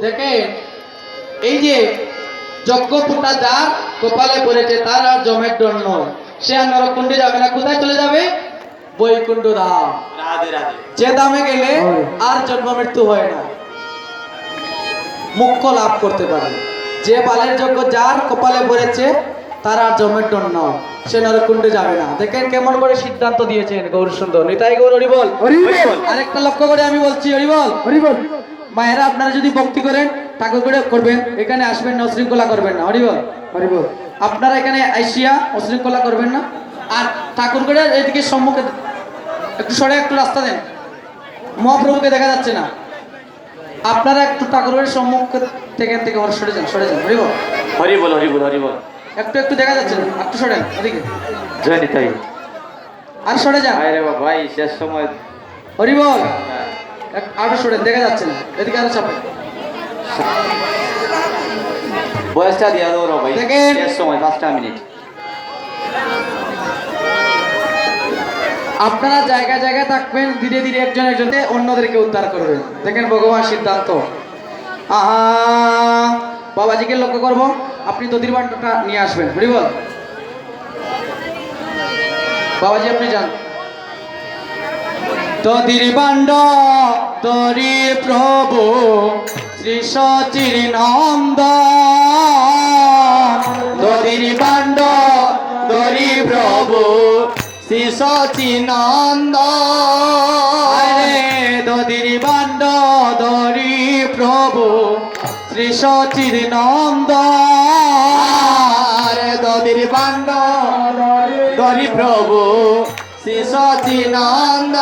দেখেন এই যে যজ্ঞপুটা যার কপালে পড়েছে তার আর জমের ডর নয়। সে আর নরকুণ্ডে যাবে না কোথায় চলে যাবে? বৈকুণ্ঠ ধাম যে দামে গেলে আর জন্ম মৃত্যু হয় না। মুখ্য লাভ করতে পারে। যে বালের যোগ্য যার কপালে পড়েছে তার আর জমের ডর নয় সে নরকুণ্ডে যাবে না। দেখেন কেমন করে সিদ্ধান্ত দিয়েছেন গৌর সুন্দর। নিতাই গৌর হরিবল হরিবল। আরেকটা লক্ষ্য করে আমি বলছি হরিবল হরিবল মায়েরা আপনারা যদি ভক্তি করেন ঠাকুর করে করবেন এখানে আসবেন না অশৃঙ্খলা করবেন না। হরিবল হরিবল আপনারা এখানে আইসিয়া অশৃঙ্খলা করবেন না। আর ঠাকুর করে এদিকে সম্মুখে একটু সরে একটু রাস্তা দেন। মহাপ্রভুকে দেখা যাচ্ছে না। আপনারা একটু ঠাকুরের সম্মুখ থেকে থেকে ওর সরে যান সরে যান। হরিবল হরি বল হরি বল হরি বল। একটু একটু দেখা যাচ্ছে না। একটু সরেন ওদিকে। জয় নিতাই আর সরে যান আরে বাবা ভাই শেষ সময়। হরিবল এক- আরও সরেন দেখা যাচ্ছে না। এদিকে আরও চাপেন বয়সটা দিয়ে দাও ভাই। শেষ সময় পাঁচটা মিনিট। আপনারা জায়গায় জায়গায় থাকবেন ধীরে ধীরে একজন একজনকে অন্যদেরকে উদ্ধার করবেন। দেখেন ভগবান সিদ্ধান্ত। আহা! বাবাজিকে লক্ষ্য করব। আপনি দধির বান্ডটা নিয়ে আসবেন। বুঝি বল। বাবাজি, আপনি যান। দধির বান্ড তরি প্রভু শ্রী সচির নন্দ দধির বান্ড তরি প্রভু শ্রী সচিনন্দ আরে দধির বান্ড দরি প্রভু শ্রী সচির নন্দ দদির পাণ্ড বান্ড দরি প্রভু শ্রী সচিনন্দ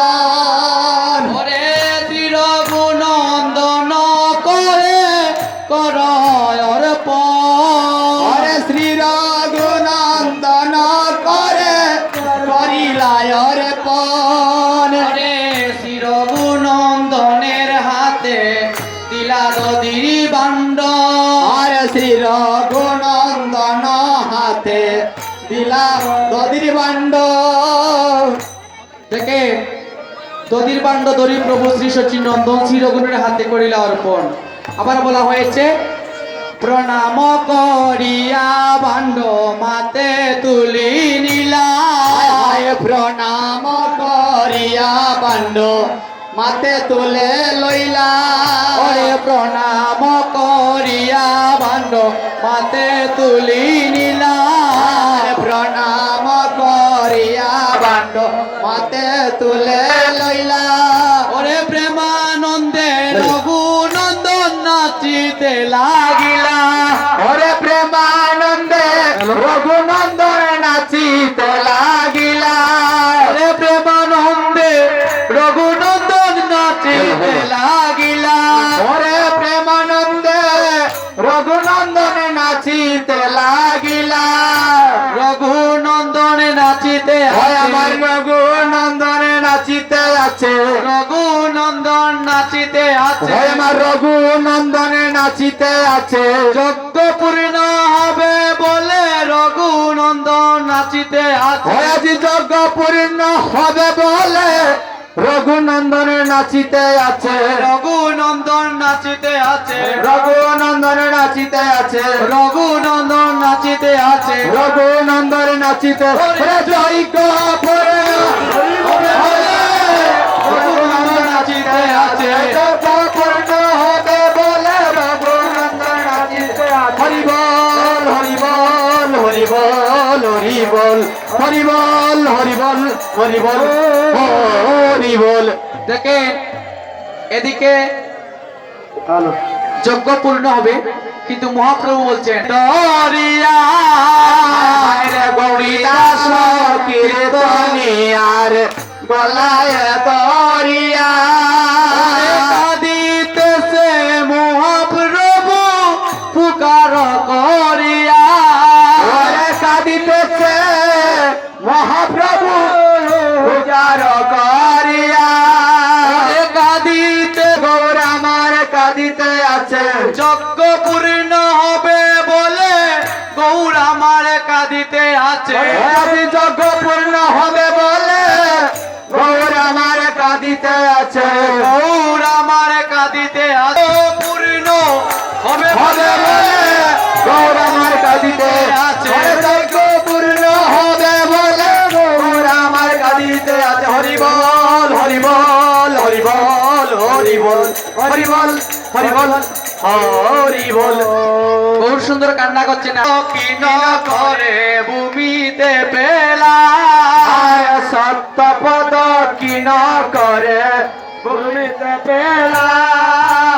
দিলা নদীর বান্ড দেখে দধির বান্ড দরি প্রভু শ্রী সচিন নন্দন হাতে করিলা অর্পণ। আবার বলা হয়েছে প্রণাম করিয়া বান্ড মাতে তুলি নিলা। প্রণাম করিয়া বান্ড মাতে তুলে লইলা। প্রণাম করিয়া বান্ড মাতে তুলি নিলা। মাতে তুলে নাচিতে আছে। আমার রঘুনন্দন নাচিতে আছে। যজ্ঞ পূর্ণ হবে বলে রঘুনন্দন নাচিতে আছে। আজ যজ্ঞ পূর্ণ হবে বলে রঘুনন্দন নাচিতে আছে। রঘুনন্দন নাচিতে আছে। রঘুনন্দন নাচিতে আছে। রঘুনন্দন নাচিতে আছে। রঘুনন্দন নাচিতে জয় রঘুনন্দন বল হরি বল হরি বল। দেখেন এদিকে যজ্ঞ পূর্ণ হবে কিন্তু মহাপ্রভু বলছেন গৌরী দাস কীর্তনিয়ার গলায় কাঁদিতে আছে। যজ্ঞ পূর্ণ হবে বলে গৌর আমার কাঁদিতে আছে। গৌর কাঁদিতে আজ পূর্ণ হবে হবে বলে গৌর আমার কাঁদিতে আছে। যজ্ঞ পূর্ণ হবে বলে গৌর আমার কাঁদিতে আছে। হরি বল হরি বল হরি বল। হরি বল বহু সুন্দর কান্না করছে না। কি ন করে ভূমিতে পেলা আয় সত্য পদ কি ন করে ভূমিতে পেলা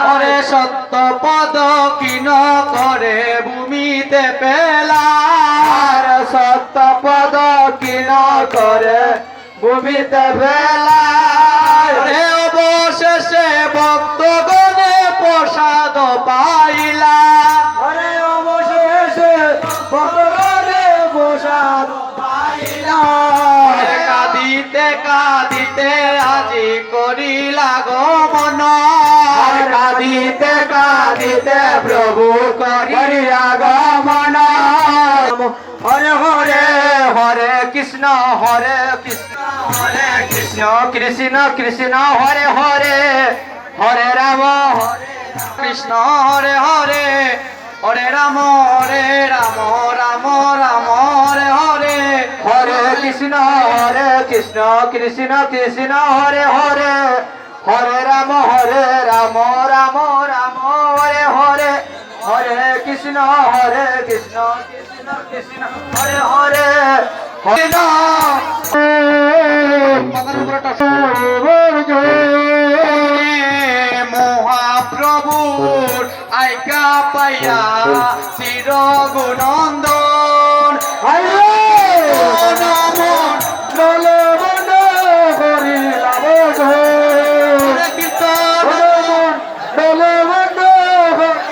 ওরে সত্য পদ কি ন করে ভূমিতে পেলা আর সত্য পদ কি ন করে ভূমিতে পেলা করিলা গমন আর কাঁদিতে কাঁদিতে প্রভু করি আগমন হরে হরে হরে কৃষ্ণ হরে কৃষ্ণ হরে কৃষ্ণ কৃষ্ণ কৃষ্ণ হরে হরে হরে রাম হরে কৃষ্ণ হরে হরে হরে রাম হরে রাম রাম রাম হরে হরে হরে কৃষ্ণ হরে কৃষ্ণ কৃষ্ণ কৃষ্ণ হরে হরে। হরে রাম হরে রাম রাম রাম, হরে হরে। হরে কৃষ্ণ হরে কৃষ্ণ কৃষ্ণ কৃষ্ণ, হরে হরে। হরে মহাপ্রভুর আজ্ঞা পাইয়া চির গুণন্দ